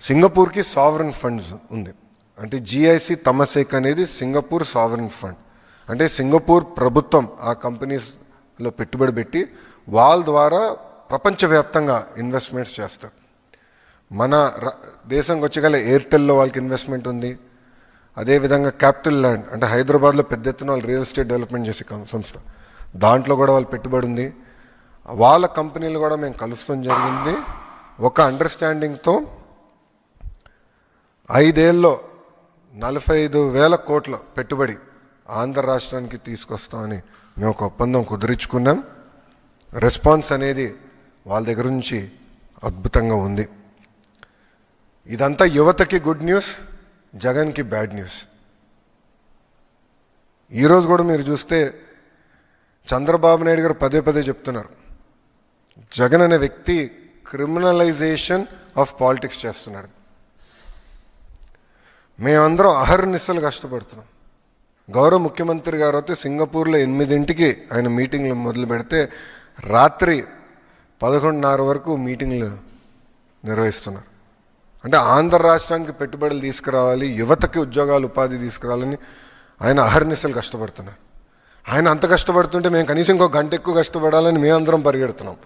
సింగపూర్కి sovereign funds ఉంది. అంటే GIC Temasek అనేది సింగపూర్ సావరన్ ఫండ్ అంటే సింగపూర్ ప్రభుత్వం ఆ కంపెనీస్లో పెట్టుబడి పెట్టి వాళ్ళ ద్వారా ప్రపంచవ్యాప్తంగా ఇన్వెస్ట్మెంట్స్ చేస్తారు. మన దేశంకి వచ్చగల ఎయిర్టెల్లో వాళ్ళకి ఇన్వెస్ట్మెంట్ ఉంది. అదేవిధంగా క్యాపిటల్ ల్యాండ్ అంటే హైదరాబాద్లో పెద్ద ఎత్తున వాళ్ళు రియల్ ఎస్టేట్ డెవలప్మెంట్ చేసే సంస్థ. దాంట్లో కూడా వాళ్ళు పెట్టుబడి ఉంది. వాళ్ళ కంపెనీలు కూడా మేము కలుస్తాం జరిగింది. ఒక అండర్స్టాండింగ్తో ఐదేళ్ళలో నలభై ఐదు వేల కోట్ల పెట్టుబడి ఆంధ్ర రాష్ట్రానికి తీసుకొస్తామని మేము ఒక ఒప్పందం కుదిరించుకున్నాం. రెస్పాన్స్ అనేది వాళ్ళ దగ్గర నుంచి అద్భుతంగా ఉంది. ఇదంతా యువతకి గుడ్ న్యూస్ జగన్కి బ్యాడ్ న్యూస్. ఈరోజు కూడా మీరు చూస్తే చంద్రబాబు నాయుడు గారు పదే పదే చెప్తున్నారు. జగన్ అనే వ్యక్తి క్రిమినలైజేషన్ ఆఫ్ పాలిటిక్స్ చేస్తున్నాడు. మేమందరం అహర్నిశలు కష్టపడుతున్నాం. గౌరవ ముఖ్యమంత్రి గారు అయితే సింగపూర్లో ఎనిమిదింటికి ఆయన మీటింగ్లు మొదలు పెడితే రాత్రి పదకొండున్నర వరకు మీటింగ్లు నిర్వహిస్తున్నారు. అంటే ఆంధ్ర రాష్ట్రానికి పెట్టుబడులు తీసుకురావాలి యువతకి ఉద్యోగాలు ఉపాధి తీసుకురావాలని ఆయన అహర్నిశలు కష్టపడుతున్నారు. ఆయన అంత కష్టపడుతుంటే మేము కనీసం ఇంకో గంట ఎక్కువ కష్టపడాలని మేమందరం పరిగెడుతున్నాం.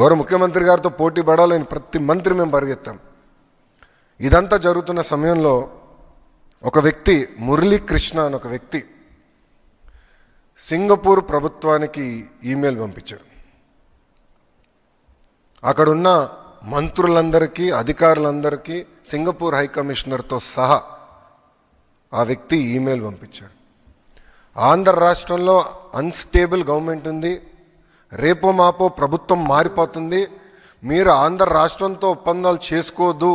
గౌరవ ముఖ్యమంత్రి గారితో పోటీ పడాలని ప్రతి మంత్రి మేము పరిగెత్తాం. ఇదంతా జరుగుతున్న సమయంలో ఒక వ్యక్తి మురళీ కృష్ణ అని ఒక వ్యక్తి సింగపూర్ ప్రభుత్వానికి ఈమెయిల్ పంపించాడు. అక్కడున్న మంత్రులందరికీ అధికారులందరికీ సింగపూర్ హైకమిషనర్తో సహా ఆ వ్యక్తి ఈమెయిల్ పంపించాడు. ఆంధ్ర రాష్ట్రంలో అన్స్టేబుల్ గవర్నమెంట్ ఉంది రేపో మాపో ప్రభుత్వం మారిపోతుంది మీరు ఆంధ్ర రాష్ట్రంతో ఒప్పందాలు చేసుకోవద్దు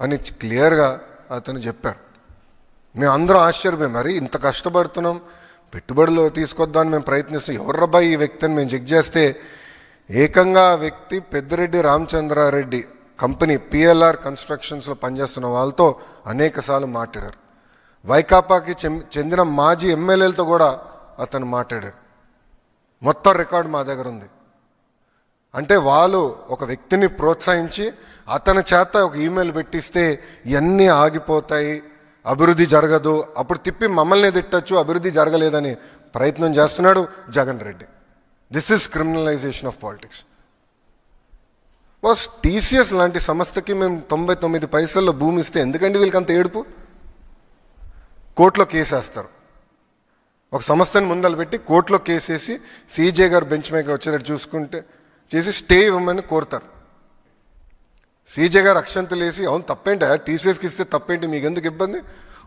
అని క్లియర్గా అతను చెప్పారు. మేము అందరం ఆశ్చర్యపోయాం. మరి ఇంత కష్టపడుతున్నాం పెట్టుబడులు తీసుకొద్దామని మేము ప్రయత్నిస్తాం ఎవర్రబ్బా ఈ వ్యక్తిని మేము చెక్ చేస్తే ఏకంగా ఆ వ్యక్తి పెద్దిరెడ్డి రామచంద్రారెడ్డి కంపెనీ పిఎల్ఆర్ కన్స్ట్రక్షన్స్లో పనిచేస్తున్న వాళ్ళతో అనేకసార్లు మాట్లాడారు. వైకాపాకి చెందిన మాజీ ఎమ్మెల్యేలతో కూడా అతను మాట్లాడాడు. మొత్తం రికార్డు మా దగ్గర ఉంది. అంటే వాళ్ళు ఒక వ్యక్తిని ప్రోత్సహించి అతని చేత ఒక ఈమెయిల్ పెట్టిస్తే ఇవన్నీ ఆగిపోతాయి అభివృద్ధి జరగదు. అప్పుడు తిప్పి మమ్మల్ని తిట్టచ్చు అభివృద్ధి జరగలేదని ప్రయత్నం చేస్తున్నాడు Jagan Reddy. This is criminalisation of politics boss TCS లాంటి సంస్థకి మేము తొంభై తొమ్మిది పైసల్లో భూమి ఇస్తే ఎందుకండి వీళ్ళకి అంత ఏడుపు? కోర్టులో కేసేస్తారు. ఒక సంస్థని ముందలు పెట్టి కోర్టులో కేసేసి సీజే గారు బెంచ్ మీద వచ్చేటట్టు చూసుకుంటే చేసి స్టే ఇవ్వమని కోరుతారు. సీజే గారు అక్షంతలు వేసి అవును తప్పేంట టీసీఎస్కి ఇస్తే తప్పేంటి? మీకు ఎందుకు ఇబ్బంది?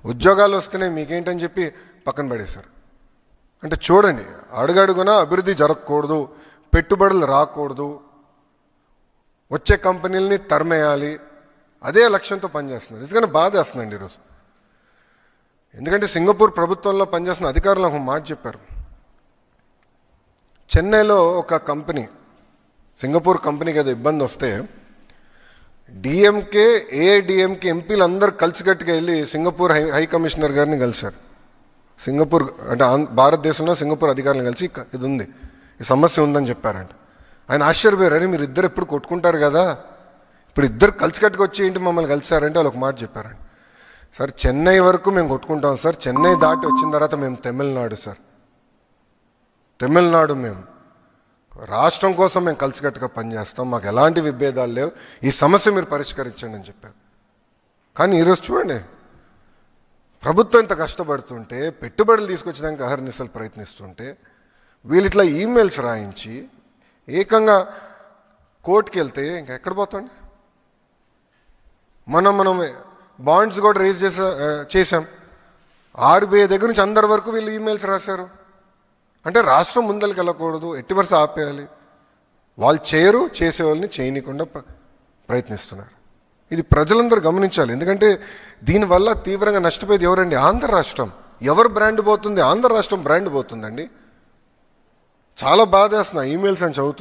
ఉద్యోగాలు వస్తున్నాయి మీకేంటని చెప్పి పక్కన పడేశారు. అంటే చూడండి అడుగడుగునా అభివృద్ధి జరగకూడదు పెట్టుబడులు రాకూడదు. వచ్చే కంపెనీలని తరిమేయాలి. అదే లక్ష్యంతో పనిచేస్తున్నారు. ఎందుకంటే బాధ వేస్తుందండి ఈరోజు. ఎందుకంటే సింగపూర్ ప్రభుత్వంలో పనిచేస్తున్న అధికారులు ఒక మాట చెప్పారు. చెన్నైలో ఒక కంపెనీ సింగపూర్ కంపెనీకి ఏదో ఇబ్బంది వస్తే డిఎంకే ఏఐడిఎంకే ఎంపీలు అందరూ కలిసికట్టుగా వెళ్ళి సింగపూర్ హై హై కమిషనర్ గారిని కలిశారు. సింగపూర్ అంటే భారతదేశంలో సింగపూర్ అధికారులను కలిసి ఇది ఉంది ఈ సమస్య ఉందని చెప్పారంట. ఆయన ఆశ్చర్యపోయారు. మీరు ఇద్దరు ఎప్పుడు కొట్టుకుంటారు కదా? ఇప్పుడు ఇద్దరు కలిసికట్టుగా వచ్చి ఏంటి మమ్మల్ని కలిశారంటే వాళ్ళు ఒక మాట చెప్పారండి సార్ చెన్నై వరకు మేము కొట్టుకుంటాం సార్. చెన్నై దాటి వచ్చిన తర్వాత మేము తమిళనాడు సార్. తమిళనాడు మేము రాష్ట్రం కోసం మేము కలిసికట్టుగా పనిచేస్తాం మాకు ఎలాంటి విభేదాలు లేవు. ఈ సమస్య మీరు పరిష్కరించండి అని చెప్పారు. కానీ ఈరోజు చూడండి ప్రభుత్వం ఇంత కష్టపడుతుంటే పెట్టుబడులు తీసుకొచ్చడానికి అహర్నిశలు ప్రయత్నిస్తుంటే వీళ్ళిట్లా ఈమెయిల్స్ రాయించి ఏకంగా కోర్టుకి వెళ్తే ఇంకా ఎక్కడ పోతాండి మనం మనం బాండ్స్ కూడా రేజ్ చేసా చేసాం చేశాం. ఆర్బీఐ దగ్గర నుంచి అందరి వరకు వీళ్ళు ఈమెయిల్స్ రాశారు. అంటే రాష్ట్రం ముందరికి వెళ్ళకూడదు ఎట్టి వరుస ఆపేయాలి. వాళ్ళు చేయరు చేసే వాళ్ళని చేయనీయకుండా ప్ర- ప్రయత్నిస్తున్నారు. ఇది ప్రజలందరూ గమనించాలి. ఎందుకంటే దీనివల్ల తీవ్రంగా నష్టపోయేది ఎవరండి? ఆంధ్ర రాష్ట్రం. ఎవరు బ్రాండ్ పోతుంది? ఆంధ్ర రాష్ట్రం బ్రాండ్ పోతుందండి. చాలా బాధ వేస్తున్నా ఈమెయిల్స్ అని చదువుతుంది